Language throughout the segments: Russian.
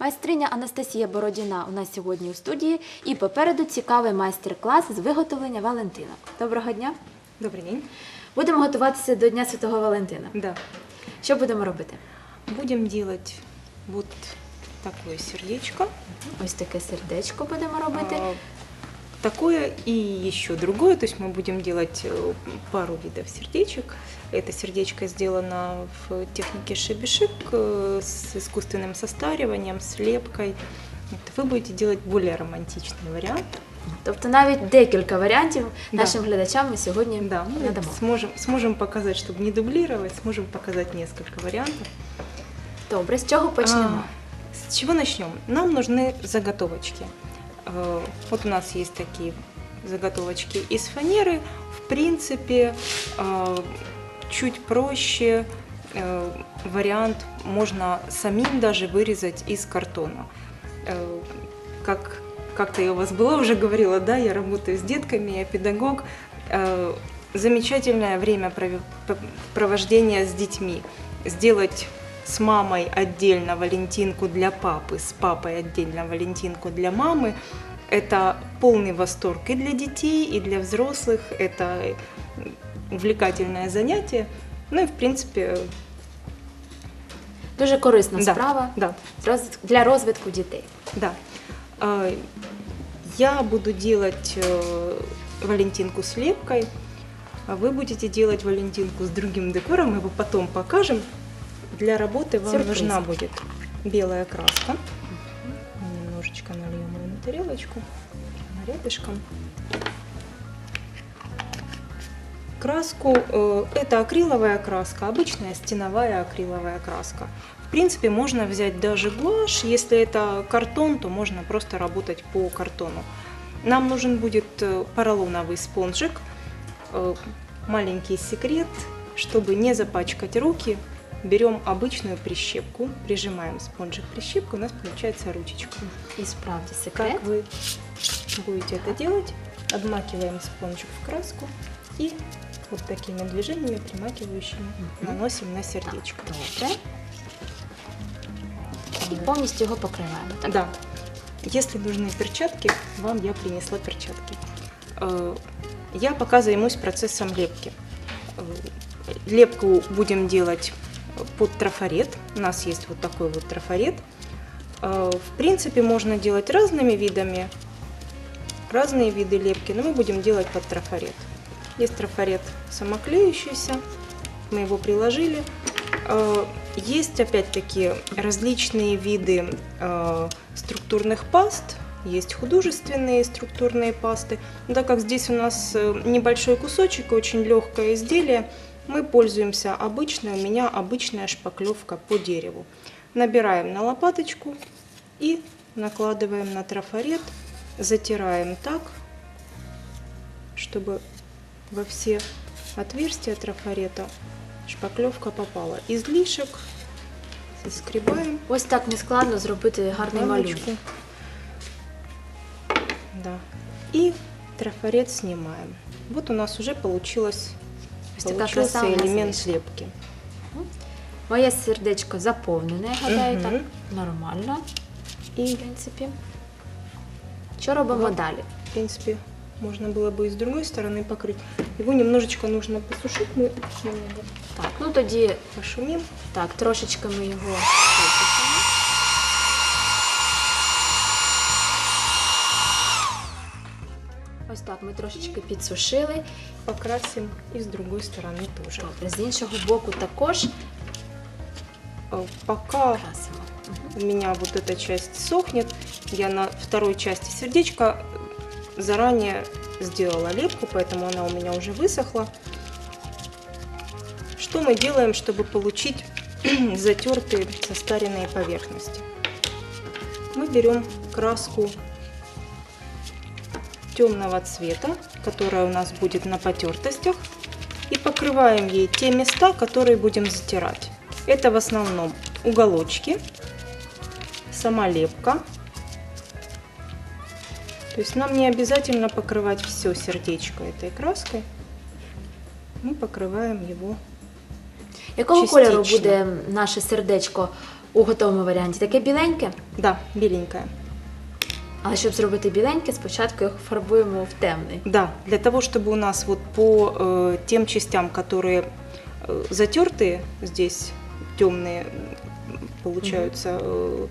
Майстриня Анастасія Бородіна у нас сьогодні у студії і попереду цікавий майстер-клас з виготовлення Валентинок. Доброго дня! Добрий день. Будемо готуватися до Дня Святого Валентина. Да. Що будемо робити? Будемо робити вот таке сердечко. Ось таке сердечко будемо робити. А, Такое и еще другое. То есть мы будем делать э, пару видов сердечек. Это сердечко сделано в технике шебешик э, с искусственным состариванием, с лепкой. Вот Вы будете делать более романтичный вариант. Тобто навіть декілька варіантів Да. нашим глядачам ми сьогодні Да, мы надамо. сможем, сможем показать, чтобы не дублировать, сможем показать несколько вариантов. Добре, з чого почнемо? А, С чего начнем? Нам нужны заготовочки. Э, Вот у нас есть такие заготовочки из фанеры. В принципе, э, чуть проще э, вариант можно самим даже вырезать из картона. Как как-то я у вас была уже говорила, да, я работаю с детками, я педагог. Замечательное время провождения с детьми. Сделать с мамой отдельно Валентинку для папы, с папой отдельно Валентинку для мамы. Это полный восторг и для детей, и для взрослых. Это увлекательное занятие. Ну и, в принципе, Дуже корисна да, справа да, для розвитку дітей. да. А, Я буду делать э, Валентинку с лепкой, а вы будете делать Валентинку с другим декором, мы его потом покажем. Для работы вам Сюрприз. нужна будет белая краска. Немножечко нальем ее на тарелочку, рядышком. Краску, э, это акриловая краска, обычная стеновая акриловая краска. В принципе, можно взять даже гуашь, если это картон, то можно просто работать по картону. Нам нужен будет э, поролоновый спонжик. Э, Маленький секрет, чтобы не запачкать руки, берем обычную прищепку, прижимаем спонжик к прищепке, у нас получается ручечка. І справді секрет. Как вы будете это делать? Обмакиваем спонжик в краску и вот такими движениями примакивающими Мгм. наносим на сердечко. Добре. І повністю його покриваємо. Так? Да. Если нужны перчатки, вам я принесла перчатки. Э, Я пока займусь процессом лепки. Э, Лепку будем делать под трафарет. У нас есть вот такой вот трафарет. Э, В принципе, можно делать разными видами, разные виды лепки, но мы будем делать под трафарет. Есть трафарет самоклеющийся, мы его приложили. Э, Есть опять-таки различные виды э, структурных паст, есть художественные структурные пасты. Но так как здесь у нас небольшой кусочек, очень легкое изделие, мы пользуемся обычной, у меня обычная шпаклевка по дереву. Набираем на лопаточку и накладываем на трафарет, затираем так, чтобы во все отверстия трафарета шпаклевка попала. Излишек соскребаем. Ось так нескладно зробити гарний малюнок. рамочку. Да. И трафарет снимаем. Вот у нас уже получилось, Ось така получился краса у нас элемент вийшла. лепки. Моє сердечко заповнене, я гадаю, Мгм. так нормально, И, в принципі. Що робимо Вот. далі? в принципе, можно было бы и с другой стороны покрыть. Его немножечко нужно посушить. Мы немного Так, ну тоді пошумим. так, трошечки ми його ми трошечки підсушили. Покрасим и с другой стороны тоже. Добре, з іншого боку також Пока у меня вот эта часть сохнет, я на второй части сердечка заранее сделала лепку, поэтому она у меня уже высохла. Что мы делаем, чтобы получить затертые состаренные поверхности? Мы берем краску темного цвета, которая у нас будет на потертостях, и покрываем ей те места, которые будем затирать. Это в основном уголочки, сама лепка. То есть нам не обязательно покрывать все сердечко этой краской. Мы покрываем его Якого Частично. кольору буде наше сердечко у готовому варіанті таке біленьке, Да, беленькая. але щоб зробити біленьке, спочатку його фарбуємо в темний. Да, для того, чтобы у нас вот по э, тем частям, которые э, затертые здесь, темные получаются э,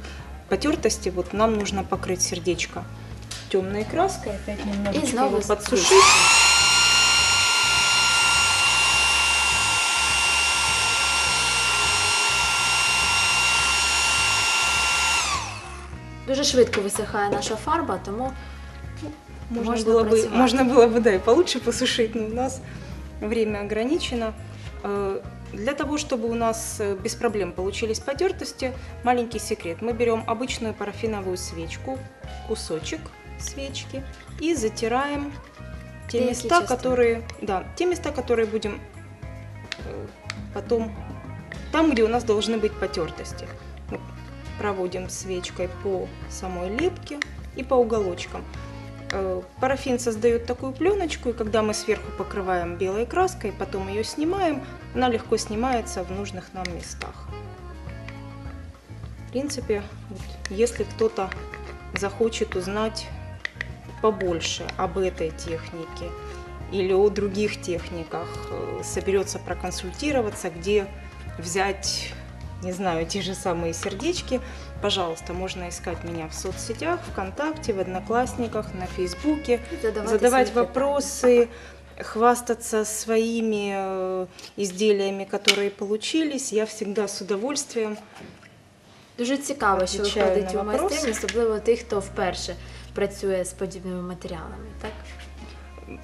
потертости, вот нам нужно покрыть сердечко темной краской, опять немножечко снова его с- подсушить. Дуже швидко висихає наша фарба, тому Можно, Можно было бы, можно было бы, да, и получше посушить, но у нас время ограничено. Э, Для того, чтобы у нас э, без проблем получились потертости, маленький секрет. Мы берем обычную парафиновую свечку, кусочек свечки и затираем те места, которые, да, те места, которые будем э, потом, там, где у нас должны быть потертости. Проводим свечкой по самой лепке и по уголочкам. Э, Парафин создает такую пленочку, и когда мы сверху покрываем белой краской, потом ее снимаем, она легко снимается в нужных нам местах. В принципе, если кто-то захочет узнать побольше об этой технике или о других техниках, э, соберется проконсультироваться, где взять, не знаю, те же самые сердечки, пожалуйста, можно искать меня в соцсетях, ВКонтакте, в Одноклассниках, на Фейсбуке, задавати задавать свої питання. вопросы, хвастаться своими э, изделиями, которые получились. Я всегда с удовольствием. Дуже цікаво, що Відповідаю виходить на у вопроси. майстерні, особливо тих, хто вперше працює з подібними матеріалами. Так?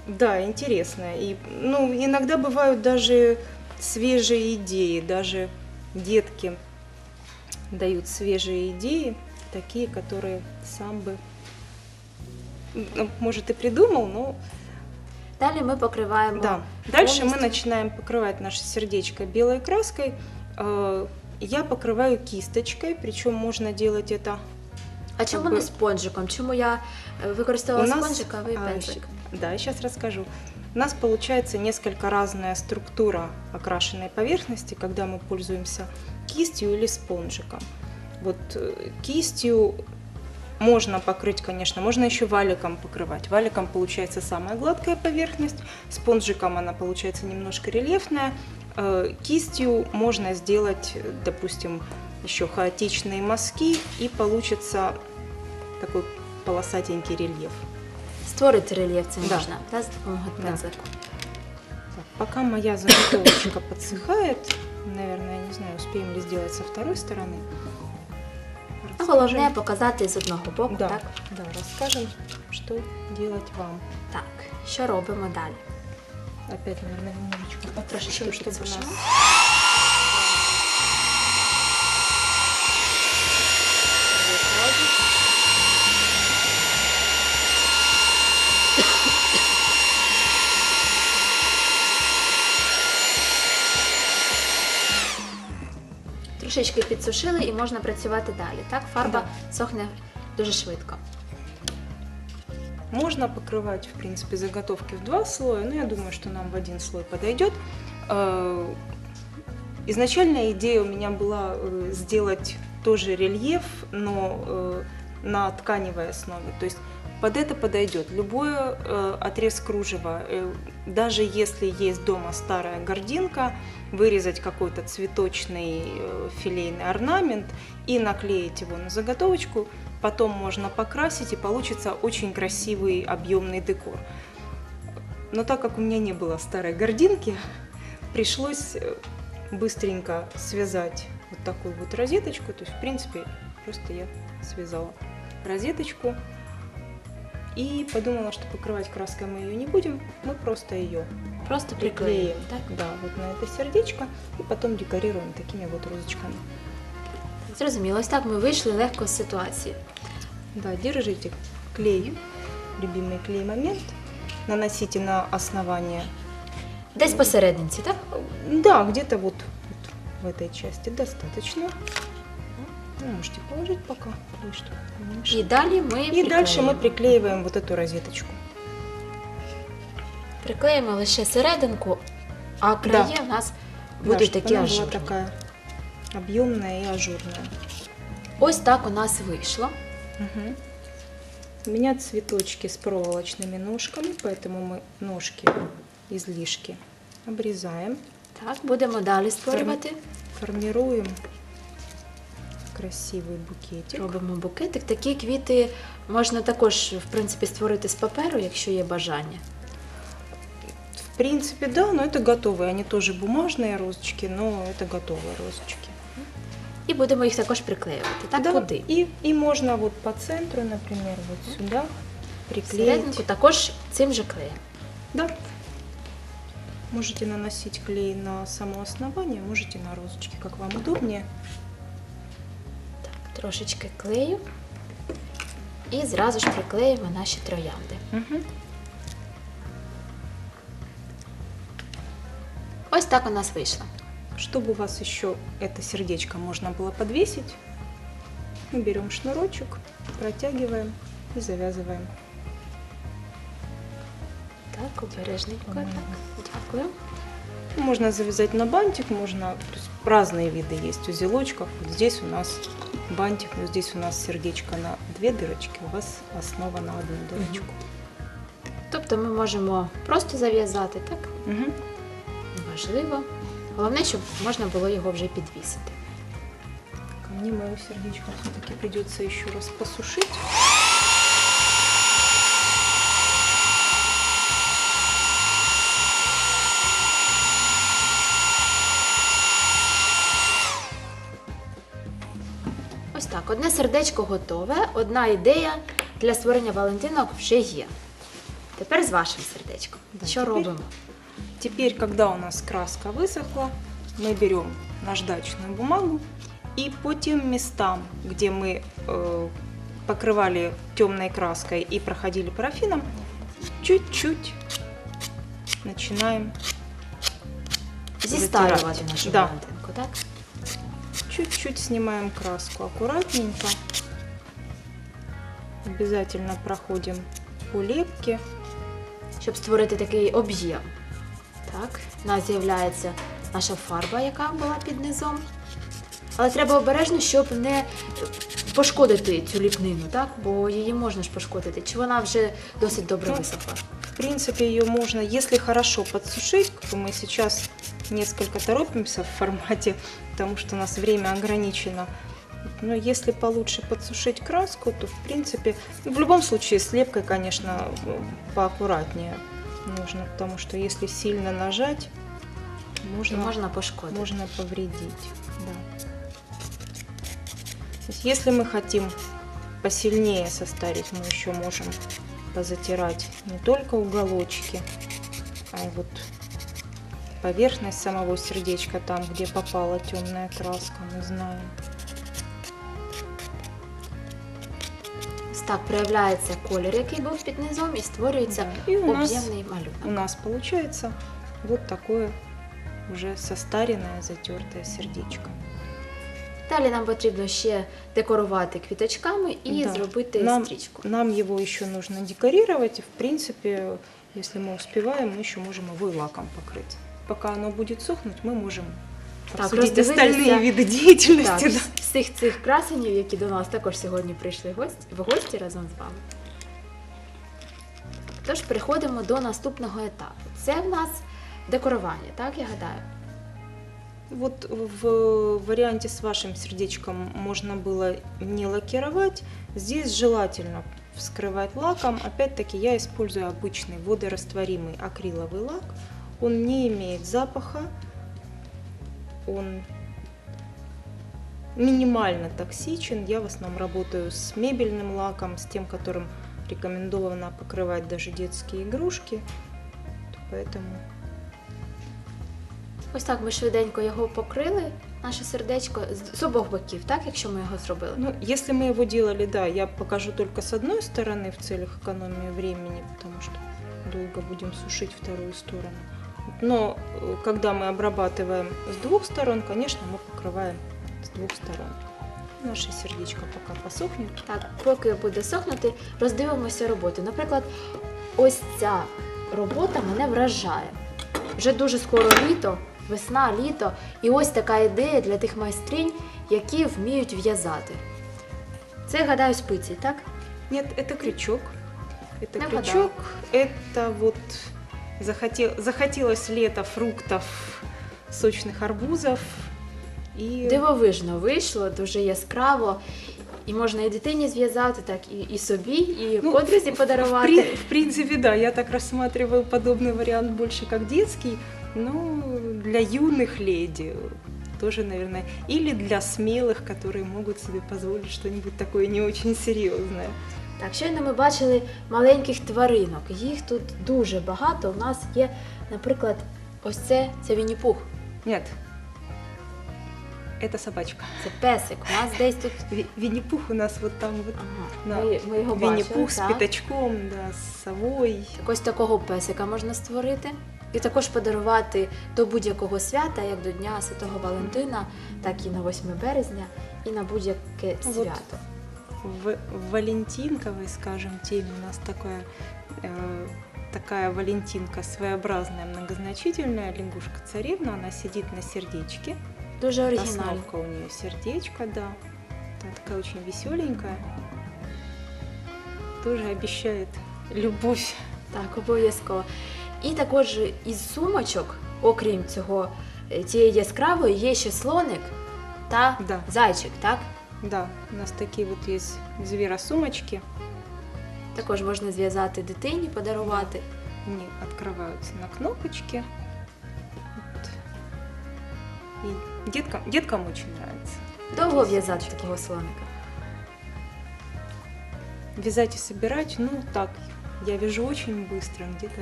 Да, интересно. И, ну, иногда бывают даже свежие идеи, даже детки дают свежие идеи, такие, которые сам бы, ну, может, и придумал, но Далі ми покриваємо. Да. Дальше мы начинаем покрывать наше сердечко белой краской. Э, Я покрываю кисточкой, причем можно делать это А чому Как не спонжиком? Чому я е, використовувала спонжик, а ви а, пензлик? Да, сейчас расскажу. У нас получается несколько разная структура окрашенной поверхности, когда мы пользуемся кистью или спонжиком. Вот э, кистью можно покрыть, конечно, можно еще валиком покрывать. Валиком получается самая гладкая поверхность, спонжиком она получается немножко рельефная. Э, Кистью можно сделать, допустим, еще хаотичные мазки, и получится такой полосатенький рельеф. Створити рельєф це Да. можна, та, з допомогою Да. пензлика. Так, пока моя заготовочка подсыхает, наверное, не знаю, успеем ли сделать со второй стороны. Ну, головне Расскажем. показати з одного боку, да, так? да, расскажем, что делать вам. Так, що робимо далі? Опять, наверное, немножечко Трошечки потрошим, чтобы у підсушимо. нас Трошечки підсушили і можна працювати далі. Так, фарба сохне дуже швидко. Можно покрывать, в принципе, заготовки в два слоя, но я думаю, что нам в один слой подойдет. Э, Изначальная идея у меня была э, сделать тоже рельеф, но э, на тканевой основе. То есть под это подойдет любой э, отрез кружева. Э, Даже если есть дома старая гординка, вырезать какой-то цветочный э, филейный орнамент и наклеить его на заготовочку, потом можно покрасить и получится очень красивый объемный декор. Но так как у меня не было старой гординки, пришлось э, быстренько связать вот такую вот розеточку. То есть, в принципе, просто я связала розеточку и подумала, что покрывать краской мы ее не будем, мы просто ее Просто приклеим. приклеїмо. Так? Да, вот на это сердечко и потом декорируем такими вот розочками. Зрозуміло, ось так ми вийшли легко з ситуації. Да, держите клей, любимый клей момент, наносите на основание. Десь посерединці, так? Да, где-то вот, вот в этой части достаточно. Ну, можете положить пока кое-что поменьше. І далі ми И дальше приклеїмо. мы приклеиваем вот эту розеточку. приклеїмо лише серединку, а краї в нас Да, будуть чтобы такі она была ажурні. такая объемная и ажурная. Ось так у нас вийшло. Мгм. У меня цветочки с проволочными ножками, поэтому мы ножки излишки обрезаем, Так, будемо далі створювати. формируем красивый букетик. Робимо букетик. Такі квіти можна також, в принципі, створити з паперу, якщо є бажання. В принципе, да, но это готовые. Они тоже бумажные розочки, но это готовые розочки. І будемо їх також приклеювати. Так, Да, куди? И, и можно вот по центру, например, вот сюда приклеить. Серединку також цим же клеєм. Да. Можете наносить клей на само основание, можете на розочки, как вам удобнее. Так, трошечки клею. І зразу ж приклеїмо наші троянди. Мгм. Ось так у нас вийшло. Чтобы у вас еще это сердечко можно было подвесить, мы берем шнурочек, протягиваем и завязываем. Так, обережненько. По-моему. Так, дякую. Можно завязать на бантик, можно, то есть разные виды есть узелочков. Вот здесь у нас бантик, но здесь у нас сердечко на две дырочки, у вас основа на одну дырочку. Тобто ми можемо просто зав'язати, так? Угу. Неважливо. Головне, щоб можна було його вже підвісити. Ко мне мое сердечко все-таки придется еще раз посушить. Ось так, одне сердечко готове, одна ідея для створення Валентинок вже є. Тепер з вашим сердечком. Да, Що тепер- робимо? Теперь, когда у нас краска высохла, мы берем наждачную бумагу и по тем местам, где мы э, покрывали темной краской и проходили парафином, чуть-чуть начинаем Зістарювати затирати. нашу Да. Валентинку, так? Чуть-чуть снимаем краску аккуратненько. Обязательно проходим по лепке. Щоб створити такий об'єм. Так, у нас з'являється наша фарба, яка була під низом. Але треба обережно, щоб не пошкодити цю ліпнину, так? Бо її можна ж пошкодити. Чи вона вже досить добре висохла? В принципе, ее можно, если хорошо подсушить, то мы сейчас несколько торопимся в формате, потому что у нас время ограничено. Но если получше подсушить краску, то в принципе, ну, в любом случае с лепкой, конечно, поаккуратнее нужно, потому что если сильно нажать, можно, можна пошкодити. можно повредить. Да. Если мы хотим посильнее состарить, мы еще можем позатирать не только уголочки, а и вот поверхность самого сердечка, там, где попала темная краска, мы знаем. Ось так проявляється колір, який був під низом, і створюється Да. И у нас, об'ємний малюнок. у нас получается вот такое уже состаренное, затертое сердечко. Далі нам потрібно ще декорувати квіточками і Да. зробити Нам- стрічку. Нам его еще нужно декорировать, и в принципе, если мы успеваем, мы еще можем его и лаком покрыть. Пока оно будет сохнуть, мы можем Так, обсудить роздивилися. остальные виды деятельности. Так, да. всіх цих красенів, які до нас також сьогодні прийшли в гості, в гості разом з вами. Тож переходимо до наступного етапу. Це в нас декорування, так я гадаю. Вот в варианте с вашим сердечком можно было не лакировать. Здесь желательно вскрывать лаком. Опять-таки я использую обычный водорастворимый акриловый лак. Он не имеет запаха. Он минимально токсичен. Я в основном работаю с мебельным лаком, с тем, которым рекомендовано покрывать даже детские игрушки. Поэтому Ось так ми швиденько його покрили, наше сердечко з, з обох боків, так, якщо ми його зробили. Ну, если мы его делали, да, я покажу только с одной стороны в целях экономии времени, потому что долго будем сушить вторую сторону. Но э, когда мы обрабатываем с двух сторон, конечно, мы покрываем с двух сторон. Наше сердечко пока посохнет. Так, поки буде сохнути, роздивимося роботу. Наприклад, ось ця робота мене вражає. Вже дуже скоро літо, весна, літо. І ось така ідея для тих майстринь, які вміють в'язати. Це, гадаю, спиці, так? Нет, это крючок. Это Нагадала. крючок. Это вот захотел, захотелось лето фруктов, сочных арбузов. И Дивовижно вийшло, дуже яскраво. І можна і дитині зв'язати, так і, і собі, і Ну, подрузі в, подарувати. при- в принципе, да, я так рассматриваю подобный вариант больше как детский, но для юных леди тоже, наверное, или для смелых, которые могут себе позволить что-нибудь такое не очень серьезное. Так, щойно ми бачили маленьких тваринок. Їх тут дуже багато. У нас є, наприклад, ось це, це Вінні-Пух, Нет, это собачка. це песик. У нас десь тут. Винни-Пух у нас вот там вот. Ага, Да. ми, ми його с так. пятачком, да, с совой. Так ось такого песика можна створити. І також подарувати до будь-якого свята, як до Дня Святого Валентина, так і на 8 березня, і на будь-яке Вот. свято. В, в Валентинковой, скажем, теме у нас такая, э, такая Валентинка своеобразная, многозначительная лягушка-царевна. Она сидит на сердечке. Дуже оригінально. Основка у нее сердечко, да. Да, такая очень веселенькая. Тоже обещает любовь. Так, обов'язково. І також із сумочок, окрім цього е, цієї яскравої, є ще слоник та Да. зайчик, так? Да, у нас такие вот есть зверосумочки. Також можна зв'язати дитині, подарувати. Они открываются на кнопочке. Вот. И деткам, деткам очень нравится. Довго Такі в'язати сумочки. такого слоника. Вязать и собирать, ну так, я вяжу очень быстро, где-то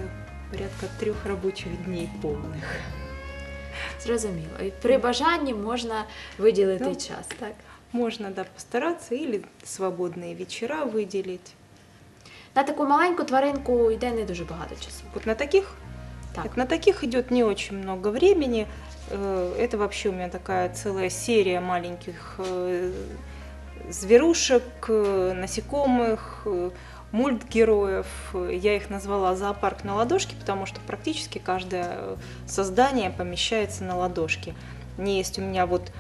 порядка трех рабочих дней полных. Зрозуміло. І при бажанні можна виділити Ну. час, так? Можно, да, постараться или свободные вечера выделить. На таку маленьку тваринку йде не дуже багато часу. Вот на таких, Так. на таких идет не очень много времени. Э, Это вообще у меня такая целая серия маленьких э, зверушек, э, насекомых, мультгероев. Я их назвала зоопарк на ладошке, потому что практически каждое создание помещается на ладошке. Не есть у меня вот,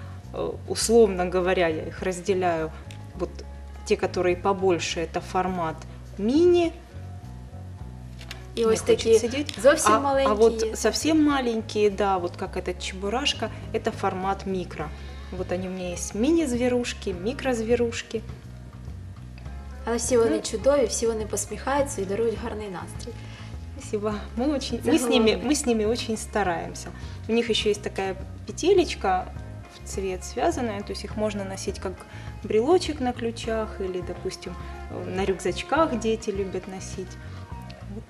условно говоря, я их разделяю, вот те, которые побольше, это формат мини, І не ось хочет такі сидеть. зовсім А, маленькі. а вот є. совсем маленькие, да, вот как этот чебурашка, это формат микро. Вот они у меня есть мини-зверушки, микро-зверушки. Але всі вони Ну. чудові, всі вони посміхаються і дарують гарний настрій. Спасибо. Мы, очень, Это мы, с ними, главное. мы с ними очень стараемся. У них еще есть такая петелечка в цвет связанная, то есть их можно носить как брелочек на ключах или, допустим, э, на рюкзачках дети любят носить. Вот.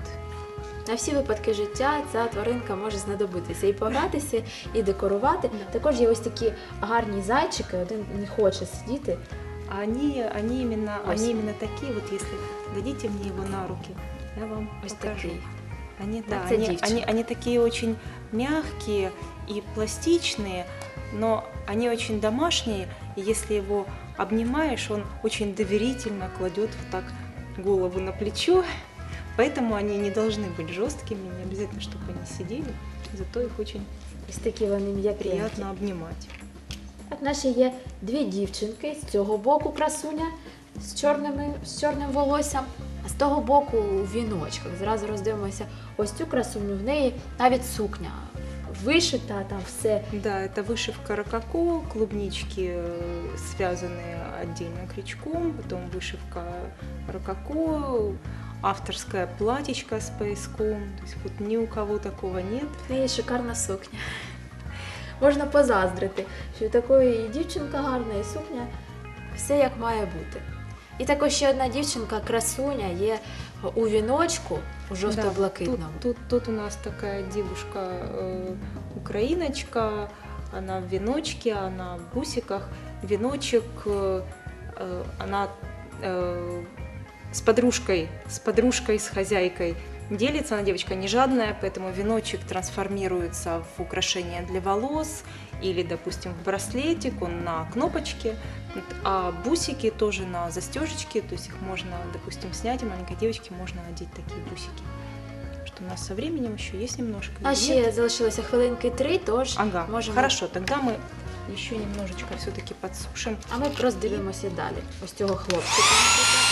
На всі випадки життя ця тваринка може знадобитися і погратися, і декорувати. Також є ось такі гарні зайчики, один не хоче сидіти. А Они, они, именно, Ось. они именно такие, вот если дадите мне его на руки, я вам Ось покажу. такий. Они, Да, да, це они, дівчинка. они, они такие очень мягкие и пластичные, но они очень домашние, и если его обнимаешь, он очень доверительно кладет вот так голову на плечо, поэтому они не должны быть жесткими, не обязательно, чтобы они сидели, зато их очень Ось такі вони м'якенькі. приятно обнимать. Так, наші є дві дівчинки з цього боку красуня з, чорними, з чорним волоссям, а з того боку у віночках. Зразу роздивимося ось цю красуню. В неї навіть сукня вишита, там все. Да, это вышивка рококо, клубнички э, связанные отдельно крючком, потом вышивка рококо, авторская платьечко с пояском. То есть вот ни у кого такого нет. В неї шикарна сукня. Можна позаздрити, що у такої і дівчинка гарна, і сукня все як має бути. І також ще одна дівчинка, красуня, є у віночку у жовто-блакитному. Тут, тут, тут у нас такая девушка э, она в веночке, она в бусиках. Веночек, э, она э, с подружкой, с подружкой, с хозяйкой делится. Она девочка не жадная, поэтому веночек трансформируется в украшение для волос или, допустим, в браслетик, он на кнопочке, а бусики тоже на застежечке, то есть их можно, допустим, снять, и маленькой девочке можно надеть такие бусики что у нас со временем еще есть немножко. А ще залишилося хвилинки три, тож Ага, можемо. хорошо, тогда мы еще немножечко все-таки подсушим. А ми роздивимося далі. Ось цього хлопчика.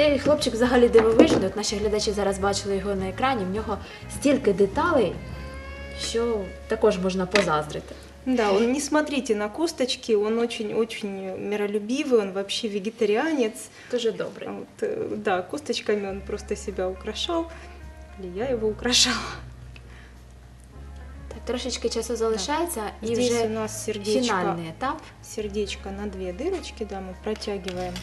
Цей хлопчик взагалі дивовижний. От наші глядачі зараз бачили його на екрані. В нього стільки деталей, що також можна позаздрити. Да, он не смотрите на косточки, он очень-очень миролюбивый, он вообще вегетарианец. Дуже добре. А Вот, э, да, косточками он просто себя украшал, или я его украшала. Так, трошечки часу залишається, і Здесь вже у нас сердечко, фінальний етап. сердечко на две дырочки, да, мы протягиваем,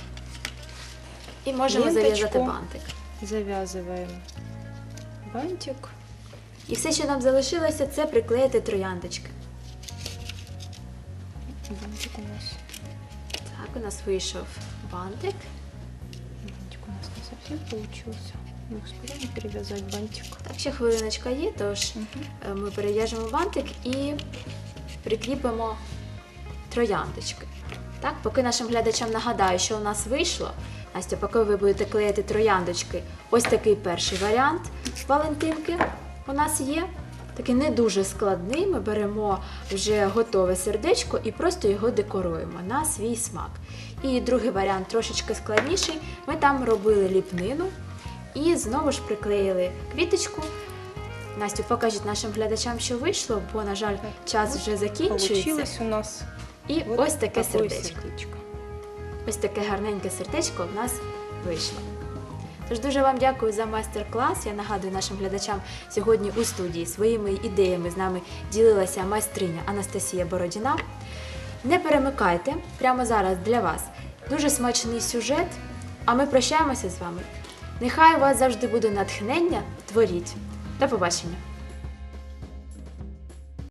І можемо Ленточку. зав'язати бантик. завязываем бантик. І все, що нам залишилося, це приклеїти трояндочки. Бантик у нас, Так, у нас вийшов бантик. бантик у нас не совсем получился. Мы успеем перевязать бантик. Так, ще хвилиночка є, тож е, ми перев'яжемо бантик і прикріпимо трояндочки. Так, поки нашим глядачам нагадаю, що у нас вийшло. Настя, поки ви будете клеїти трояндочки, ось такий перший варіант Валентинки у нас є. Такий не дуже складний. Ми беремо вже готове сердечко і просто його декоруємо на свій смак. І другий варіант трошечки складніший. Ми там робили ліпнину і знову ж приклеїли квіточку. Настю, покажіть нашим глядачам, що вийшло, бо, на жаль, час вже закінчується. Получилось у нас І ось таке сердечко. сердечко. Ось таке гарненьке сердечко в нас вийшло. Тож дуже вам дякую за майстер-клас. Я нагадую нашим глядачам сьогодні у студії своїми ідеями з нами ділилася майстриня Анастасія Бородіна. Не перемикайте прямо зараз для вас дуже смачний сюжет. А ми прощаємося з вами. Нехай у вас завжди буде натхнення. Творіть. До побачення!